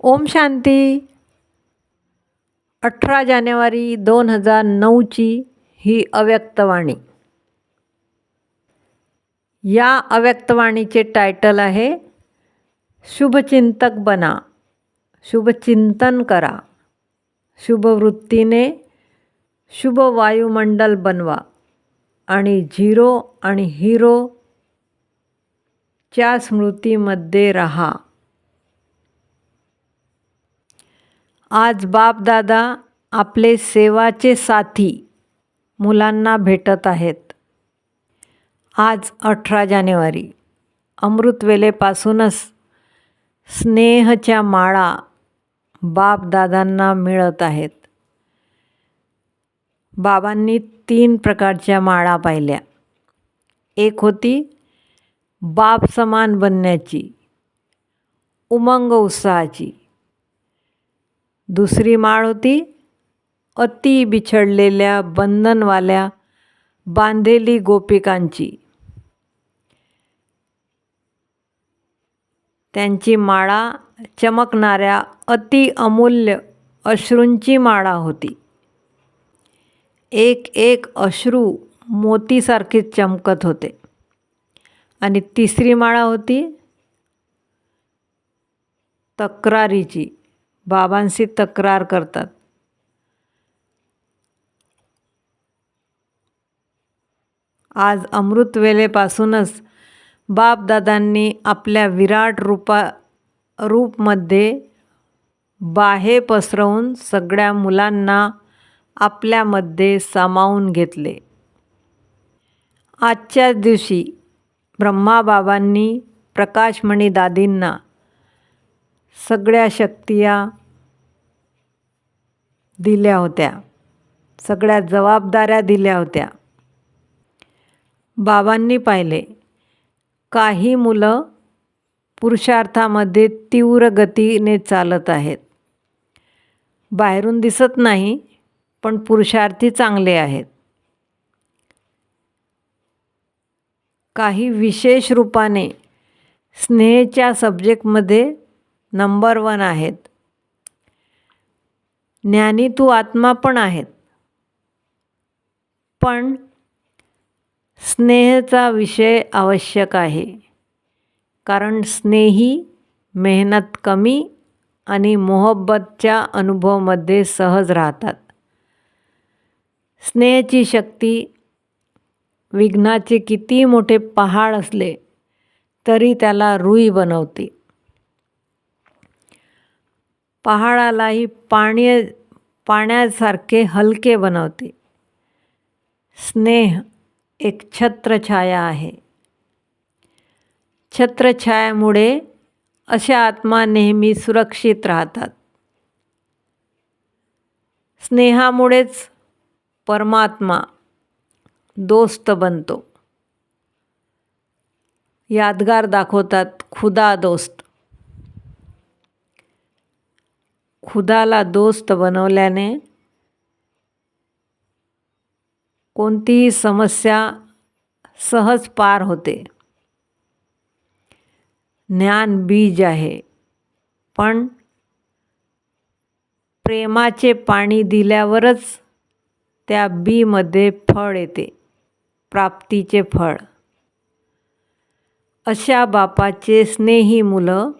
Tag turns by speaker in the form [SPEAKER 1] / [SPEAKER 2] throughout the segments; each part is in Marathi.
[SPEAKER 1] ओम शांती. अठरा जानेवारी दोन हजार नऊची ही अव्यक्तवाणी या अव्यक्तवाणीचे टायटल आहे शुभचिंतक बना शुभचिंतन करा शुभवृत्तीने शुभ वायुमंडल बनवा आणि झिरो आणि हिरो च्या स्मृतीमध्ये राहा. आज बापदादा आपले सेवाचे साथी मुलांना भेटत आहेत. आज अठरा जानेवारी अमृतवेलेपासूनच स्नेहच्या माळा बापदादांना मिळत आहेत. बाबांनी तीन प्रकारच्या माळा पाहिल्या. एक होती बाप समान बनण्याची उमंग उत्साहाची. दुसरी माळ होती. अति बिछडलेल्या बंधनवाल्या बांधेली गोपिकांची. त्यांची माळा चमकणाऱ्या अति अमूल्य अश्रूंची माळा होती. एक एक अश्रू मोतीसारखे चमकत होते. आणि तिसरी माळा होती तक्रारीची. बाबांशी तक्रार करतात. आज अमृतवेलेपासूनच बापदादांनी आपल्या विराट रूपा रूपमध्ये बाहे पसरवून सगळ्या मुलांना आपल्यामध्ये सामावून घेतले. आजच्याच दिवशी ब्रह्माबाबांनी प्रकाशमणी दादींना सगळ्या शक्तिया दिल्या होत्या. सगळ्या जबाबदाऱ्या दिल्या होत्या. बाबांनी पाहिले काही मुलं पुरुषार्थामध्ये तीव्र गतीने चालत आहेत. बाहेरून दिसत नाही पण पुरुषार्थी चांगले आहेत. काही विशेष रूपाने स्नेहच्या सब्जेक्टमध्ये नंबर वन आहेत. ज्ञानी तू आत्मा पण आहेत. पण स्नेहचा विषय आवश्यक आहे. कारण स्नेही मेहनत कमी आणि मोहब्बतच्या अनुभवमध्ये सहज राहतात. स्नेहाची शक्ती विघ्नाचे किती मोठे पहाड असले तरी त्याला रुई बनवते. पहाडालाही पाणी पाण्यासारखे हलके बनवते. स्नेह एक छत्रछाया आहे. छत्रछायामुळे अशा आत्मा नेहमी सुरक्षित राहतात. स्नेहामुळेच परमात्मा दोस्त बनतो. यादगार दाखवतात खुदा दोस्त. खुदाला दोस्त बनवल्याने कोणतीही समस्या सहज पार होते. ज्ञान बीज आहे पण प्रेमाचे पाणी दिल्यावरच त्या बीमध्ये फळ येते प्राप्तीचे फळ. अशा बापाचे स्नेही मुलं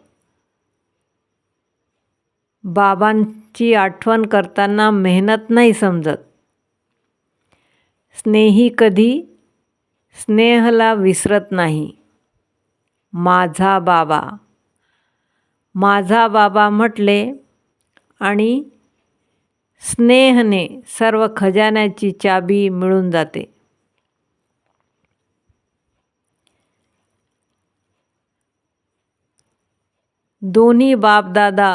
[SPEAKER 1] बाबांची आठवण करताना मेहनत नाही समजत. स्नेही कधी स्नेहला विसरत नाही. माझा बाबा. माझा बाबा म्हटले आणि स्नेहने सर्व खजान्याची चाबी मिळून जाते. दोन्ही बापदादा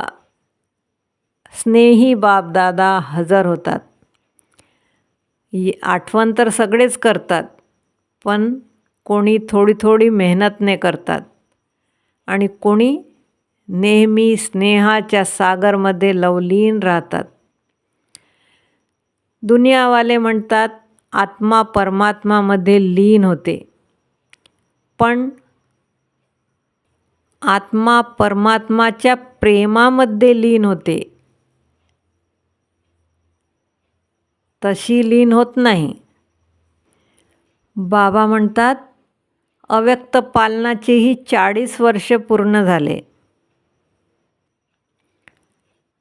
[SPEAKER 1] स्नेही बापदादा हजर होतात. आठवण तर सगळेच करतात पण कोणी थोडी थोडी मेहनतने करतात. आणि कोणी नेहमी स्नेहाच्या सागरमध्ये लवलीन राहतात. दुनियावाले म्हणतात आत्मा परमात्मामध्ये लीन होते. पण आत्मा परमात्माच्या प्रेमामध्ये लीन होते. तशी लीन होत नाही. बाबा म्हणतात अव्यक्त पालनाचेही चाळीस वर्ष पूर्ण झाले.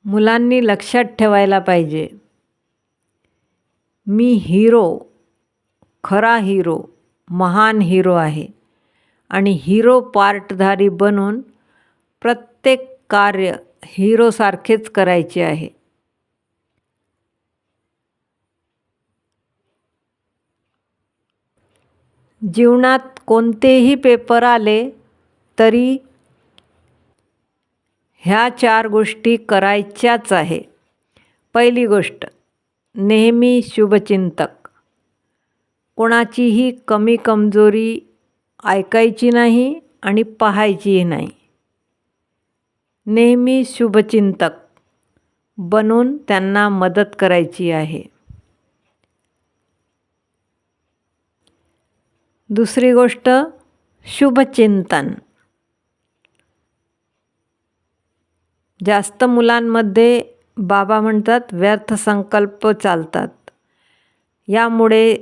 [SPEAKER 1] मुलांनी लक्षात ठेवायला पाहिजे. मी हिरो खरा हिरो महान हिरो आहे आणि हिरो पार्टधारी बनून प्रत्येक कार्य हिरोसारखेच करायचे आहे. जीवनात कोणतेही पेपर आले तरी ह्या चार गोष्टी करायच्याच आहे. पहिली गोष्ट नेहमी शुभचिंतक. कोणाचीही कमी कमजोरी ऐकायची नाही आणि पाहायचीही नाही. नेहमी शुभचिंतक बनून त्यांना मदत करायची आहे. दुसरी गोष्ट शुभचिंतन. जास्त मुलांमध्ये बाबा म्हणतात व्यर्थ संकल्प चालतात. यामुळे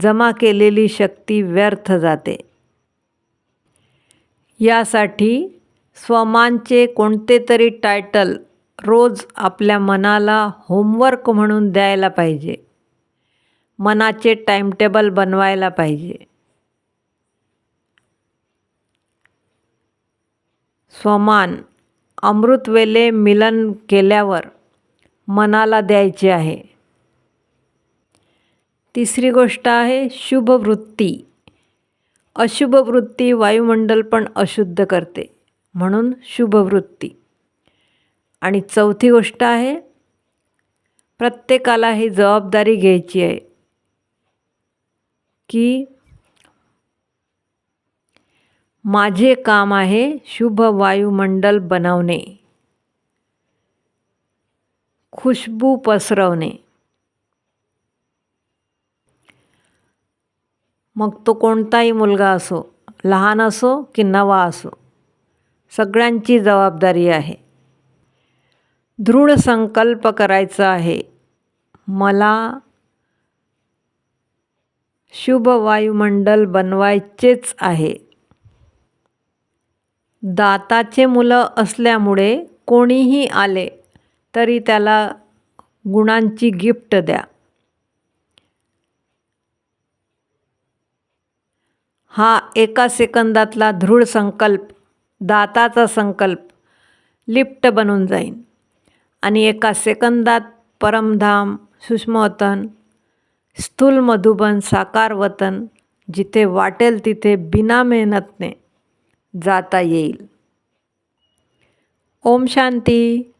[SPEAKER 1] जमा केलेली शक्ती व्यर्थ जाते. यासाठी स्वमानचे कोणते तरी टायटल रोज आपल्या मनाला होमवर्क म्हणून द्यायला पाहिजे. मनाचे टाईमटेबल बनवायला पाहिजे. स्वमान अमृतवेले मिलन केल्यावर मनाला द्यायचे आहे. तिसरी गोष्ट आहे शुभ वृत्ती अशुभ वृत्ती वायुमंडल पण अशुद्ध करते म्हणून शुभ वृत्ती आणि चौथी गोष्ट आहे प्रत्येकाला ही जबाबदारी घ्यायची आहे की माझे काम आहे शुभ वायुमंडल बनवणे. खुशबू पसरवणे. मग तो कोणताही मुलगा असो लहान असो की नवा असो सगळ्यांची जबाबदारी आहे. दृढ संकल्प करायचा आहे. मला शुभ वायुमंडल बनवायचेच आहे. दाताचे मुलं असल्यामुळे कोणीही आले तरी त्याला गुणांची गिफ्ट द्या. हा एका सेकंदातला दृढ संकल्प दाताचा संकल्प लिफ्ट बनून जाईन. आणि एका सेकंदात परमधाम सूक्ष्मवतन स्थूल मधुबन साकार वतन जिथे वाटेल तिथे बिना मेहनतने जाता येईल. ओम शांती.